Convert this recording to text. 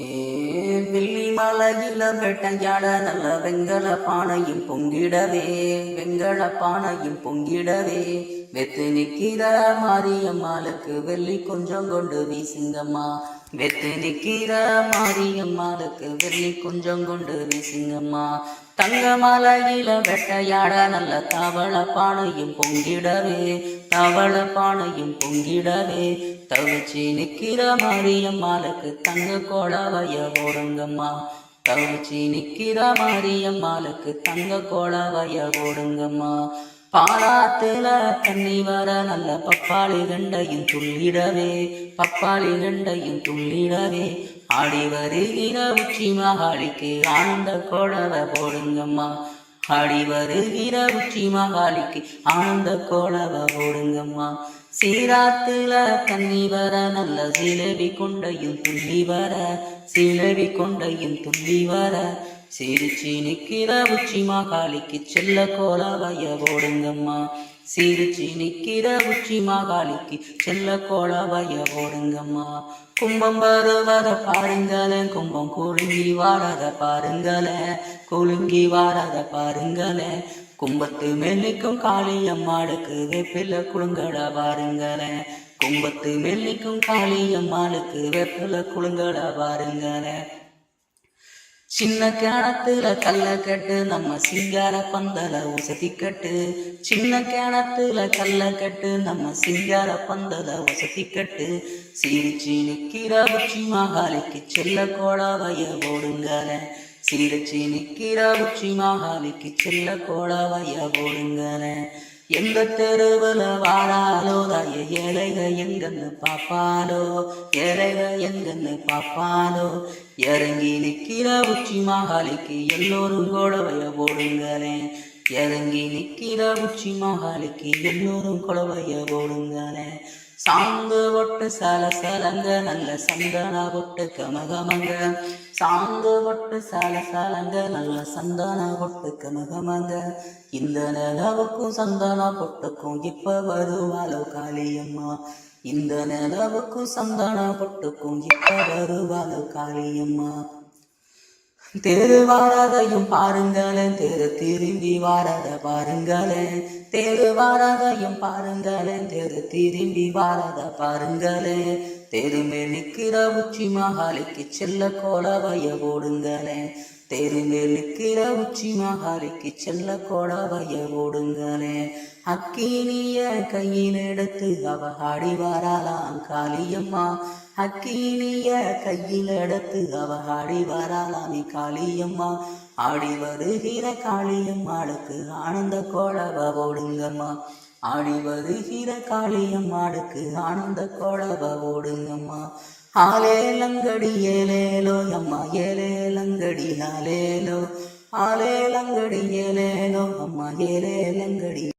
ஏ வெள்ளி நல்ல வெங்கல பானையும் பொங்கிடவே வெங்கல பானையும் பொங்கிடவே. வெத்து நிக்கிற மாரியம்மாளுக்கு வெள்ளி கொஞ்சம் கொண்டு வீசுங்கம்மா. வெத்து நிக்கிற மாரியம்மாளுக்கு வெள்ளி கொஞ்சம் கொண்டு வீசுங்கம்மா. தங்க மலையில வெட்டையாட நல்ல தவள பானையும் பொங்கிடவே தவள பானையும் பொங்கிடவே. தவிச்சு நிக்கிற மாரியம்மாளுக்கு தங்க கோலவைய ஓடுங்கம்மா தவிச்சு நிக்கிற மாரியம்மாளுக்கு தங்க கோலவைய ஓடுங்கம்மா பாலாத்துல தண்ணி வர நல்ல பப்பாளி ரெண்டையும் துள்ளிடவே பப்பாளி ரெண்டையும் துள்ளிடவே. ஆடி வருகிற உச்சி மகாலிக்கு ஆனந்த கோலவை போடுங்கம்மா. ஆடி வருகிற உச்சி மகாலிக்கு ஆனந்த கோலவை போடுங்கம்மா. சீராத்துல தண்ணி வர நல்ல சிலவி கொண்டையும் துள்ளி வர சிலவி கொண்டையும் துள்ளி வர. சிரிச்சு நிக்கிற உச்சி மகாலிக்கு செல்ல கோலவைய போடுங்கம்மா. சிரிச்சு நிக்கிற உச்சி மகாலிக்கு செல்ல கோலவைய போடுங்கம்மா. கும்பம் வருவத பாருங்களேன் கும்பம் குலுங்கி வாரத பாருங்களேன் குலுங்கி வாரத பாருங்களேன் கும்பத்து மெல்லிக்கும் காளியம்மாளுக்கு வேப்பில குழுங்கட பாருங்களேன் கும்பத்து மெல்லிக்கும் காளியம்மாளுக்கு வெப்பில குழுங்கட பாருங்களேன் சின்ன கேணத்துல கல்ல கட்டு நம்ம சிங்கார பந்தல வசதி கட்டு. சின்ன கேணத்துல கல்ல கட்டு நம்ம சிங்கார பந்தல வசதி கட்டு. சிரிச்சு நிக்கிற உச்சி மகாலிக்கு செல்ல கோடாவைய ஓடுங்கால சிரிச்சு நிக்கிற உச்சி மகாலிக்கு செல்ல கோடாவைய ஓடுங்கால எங்க தெருவுல வாழாலோ தாய ஏழைக எங்கன்னு பாப்பாலோ ஏழைக எங்கன்னு பாப்பாலோ. இறங்கி நிக்கிற உச்சி மகாலிக்கு எல்லோரும் கோடவைய போடுங்களேன் இறங்கி நிக்கிற உச்சி மகாலிக்கு எல்லோரும் குழவைய போடுங்களேன் சாந்து ஒட்டு சல சலங்க நல்ல சந்தன ஒட்டு கமகமங்க. சாந்து ஒட்டு சால சாலங்க நல்ல சந்தன ஒட்டு மகமங்க இந்த நிலவுக்கும் சந்தன பொட்டுக்கும் இப்ப வருவாளோ காளியம்மா இந்த நிலவுக்கும் சந்தன பொட்டுக்கும் இப்ப வருவாளோ காளியம்மா தெரு வாராதையும் பாருங்களேன் தெரு திரும்பி வாராத பாருங்களேன். தெரு வாராதையும் பாருங்களேன் தெரு திரும்பி வாராத பாருங்களேன். தெருமே நிற்கிற உச்சி மகாலிக்கு செல்ல கோலவைய ஓடுங்களே தெருமே நிற்கிற உச்சி மகாலிக்கு செல்ல கோலவைய ஓடுங்களே அக்கீனிய கையில் எடுத்து அவ ஆடி வராளாம் காளியம்மா. அக்கீனிய கையில் எடுத்து அவ ஆடி வராளாமி காளியம்மா. ஆடி வருகிற காளியம்மாளுக்கு ஆனந்த கோலவ ஓடுங்கம்மா ஆடி வருகிற காளியம்மாடுக்கு ஆனந்த கோலவ ஓடுங்கம்மா. ஆலேலங்கடி ஏலேலோ அம்மா ஏலேலங்கடி ஆலேலோ ஆலேலங்கடி ஏலேலோ அம்மா ஏலேலங்கடி